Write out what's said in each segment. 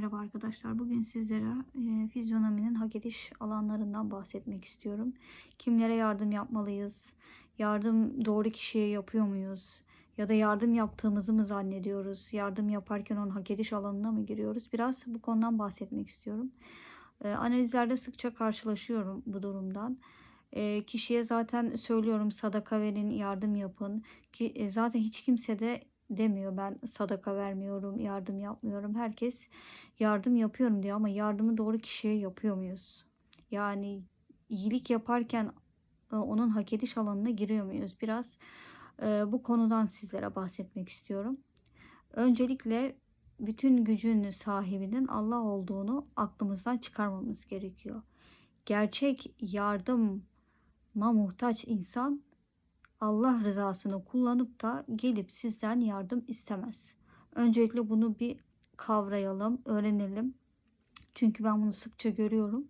Merhaba arkadaşlar. Bugün sizlere e, fizyonominin hak ediş alanlarından bahsetmek istiyorum. Kimlere yardım yapmalıyız? Yardım doğru kişiye yapıyor muyuz? Ya da yardım yaptığımızı mı zannediyoruz? Yardım yaparken onun hak ediş alanına mı giriyoruz? Biraz bu konudan bahsetmek istiyorum. E, analizlerde sıkça karşılaşıyorum bu durumdan. E, kişiye zaten söylüyorum sadaka verin, yardım yapın. Ki e, zaten hiç kimse de demiyor ben sadaka vermiyorum, yardım yapmıyorum. Herkes yardım yapıyorum diyor ama yardımı doğru kişiye yapıyor muyuz? Yani iyilik yaparken e, onun hak ediş alanına giriyor muyuz? Biraz e, bu konudan sizlere bahsetmek istiyorum. Öncelikle bütün gücün sahibinin Allah olduğunu aklımızdan çıkarmamız gerekiyor. Gerçek yardıma muhtaç insan Allah rızasını kullanıp da gelip sizden yardım istemez. Öncelikle bunu bir kavrayalım, öğrenelim. Çünkü ben bunu sıkça görüyorum.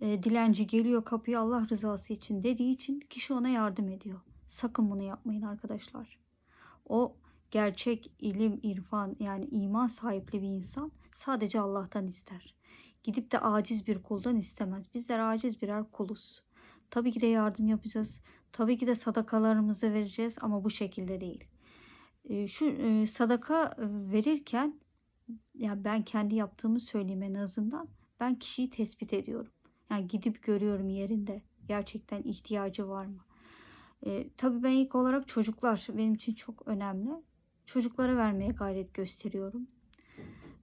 E, dilenci geliyor kapıya Allah rızası için dediği için kişi ona yardım ediyor. Sakın bunu yapmayın arkadaşlar. O gerçek ilim, irfan yani iman sahipli bir insan sadece Allah'tan ister. Gidip de aciz bir kuldan istemez. Bizler aciz birer kuluz. Tabii ki de yardım yapacağız. Tabii ki de sadakalarımızı vereceğiz ama bu şekilde değil. E, şu e, sadaka verirken ya ben kendi yaptığımı söyleyeyim en azından. Ben kişiyi tespit ediyorum. Yani gidip görüyorum yerinde. Gerçekten ihtiyacı var mı? E, tabii ben ilk olarak çocuklar benim için çok önemli. Çocuklara vermeye gayret gösteriyorum.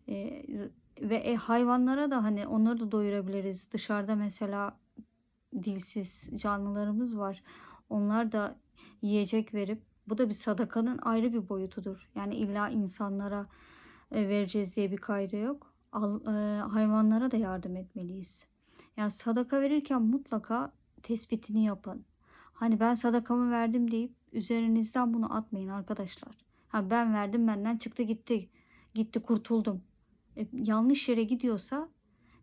E, ve e, hayvanlara da hani onları da doyurabiliriz. Dışarıda mesela dilsiz canlılarımız var. Onlar da yiyecek verip bu da bir sadakanın ayrı bir boyutudur. Yani illa insanlara e, vereceğiz diye bir kaydı yok. Al, e, hayvanlara da yardım etmeliyiz. Yani sadaka verirken mutlaka tespitini yapın. Hani ben sadakamı verdim deyip üzerinizden bunu atmayın arkadaşlar. Ha ben verdim benden çıktı gitti. Gitti kurtuldum. E, yanlış yere gidiyorsa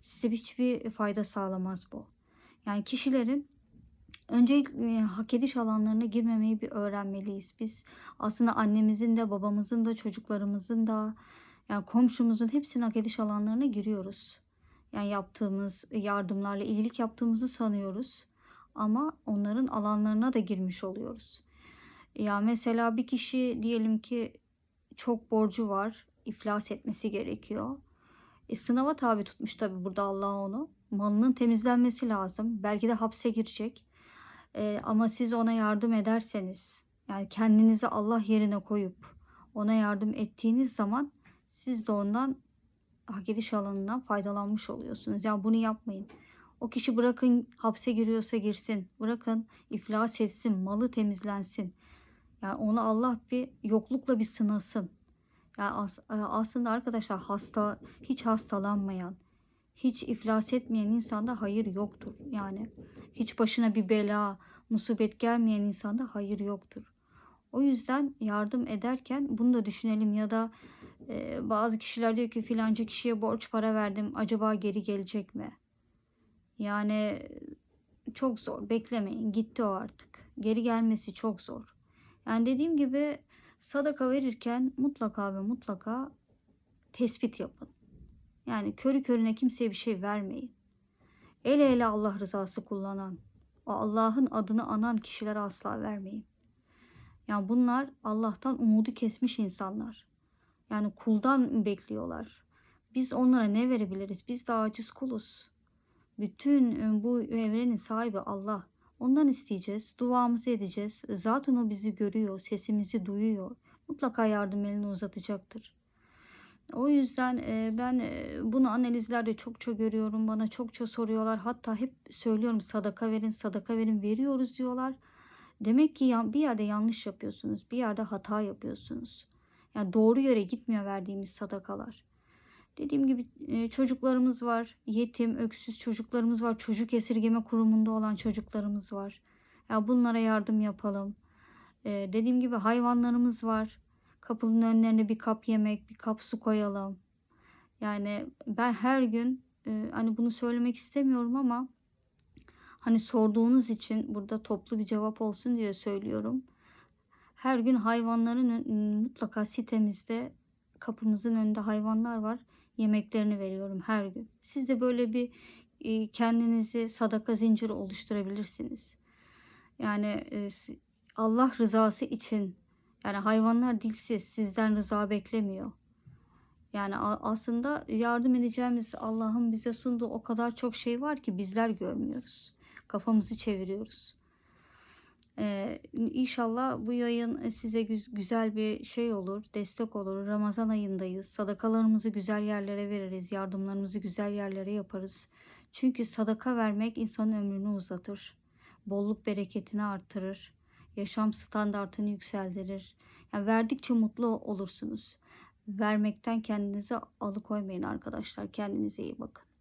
size hiçbir fayda sağlamaz bu. Yani kişilerin öncelikle hak ediş alanlarına girmemeyi bir öğrenmeliyiz. Biz aslında annemizin de babamızın da çocuklarımızın da yani komşumuzun hepsinin hak ediş alanlarına giriyoruz. Yani yaptığımız yardımlarla iyilik yaptığımızı sanıyoruz. Ama onların alanlarına da girmiş oluyoruz. Ya mesela bir kişi diyelim ki çok borcu var, iflas etmesi gerekiyor. E, sınava tabi tutmuş tabi burada Allah onu. Malının temizlenmesi lazım. Belki de hapse girecek. E, ama siz ona yardım ederseniz, yani kendinizi Allah yerine koyup ona yardım ettiğiniz zaman siz de ondan hak ediş alanından faydalanmış oluyorsunuz. Yani bunu yapmayın. O kişi bırakın hapse giriyorsa girsin. Bırakın iflas etsin, malı temizlensin. Yani onu Allah bir yoklukla bir sınasın. Yani as, e, aslında arkadaşlar hasta, hiç hastalanmayan, hiç iflas etmeyen insanda hayır yoktur. Yani hiç başına bir bela, musibet gelmeyen insanda hayır yoktur. O yüzden yardım ederken bunu da düşünelim ya da e, bazı kişiler diyor ki filanca kişiye borç para verdim acaba geri gelecek mi? Yani çok zor beklemeyin gitti o artık. Geri gelmesi çok zor. Yani dediğim gibi sadaka verirken mutlaka ve mutlaka tespit yapın. Yani körü körüne kimseye bir şey vermeyin. Ele ele Allah rızası kullanan, o Allah'ın adını anan kişilere asla vermeyin. Yani bunlar Allah'tan umudu kesmiş insanlar. Yani kuldan bekliyorlar. Biz onlara ne verebiliriz? Biz de aciz kuluz. Bütün bu evrenin sahibi Allah. Ondan isteyeceğiz, duamızı edeceğiz. Zaten o bizi görüyor, sesimizi duyuyor. Mutlaka yardım elini uzatacaktır. O yüzden ben bunu analizlerde çokça görüyorum. Bana çokça soruyorlar. Hatta hep söylüyorum sadaka verin, sadaka verin veriyoruz diyorlar. Demek ki bir yerde yanlış yapıyorsunuz. Bir yerde hata yapıyorsunuz. Yani doğru yere gitmiyor verdiğimiz sadakalar. Dediğim gibi çocuklarımız var. Yetim, öksüz çocuklarımız var. Çocuk esirgeme kurumunda olan çocuklarımız var. Ya yani bunlara yardım yapalım. Dediğim gibi hayvanlarımız var. Kapının önlerine bir kap yemek, bir kap su koyalım. Yani ben her gün e, hani bunu söylemek istemiyorum ama hani sorduğunuz için burada toplu bir cevap olsun diye söylüyorum. Her gün hayvanların mutlaka sitemizde kapımızın önünde hayvanlar var. yemeklerini veriyorum her gün. Siz de böyle bir e, kendinizi sadaka zinciri oluşturabilirsiniz. Yani e, Allah rızası için yani hayvanlar dilsiz sizden rıza beklemiyor. Yani aslında yardım edeceğimiz Allah'ın bize sunduğu o kadar çok şey var ki bizler görmüyoruz. Kafamızı çeviriyoruz. Ee, inşallah bu yayın size gü- güzel bir şey olur, destek olur. Ramazan ayındayız. Sadakalarımızı güzel yerlere veririz, yardımlarımızı güzel yerlere yaparız. Çünkü sadaka vermek insanın ömrünü uzatır. Bolluk bereketini artırır. Yaşam standartını yükseltirir. Yani verdikçe mutlu olursunuz. Vermekten kendinizi alıkoymayın arkadaşlar. Kendinize iyi bakın.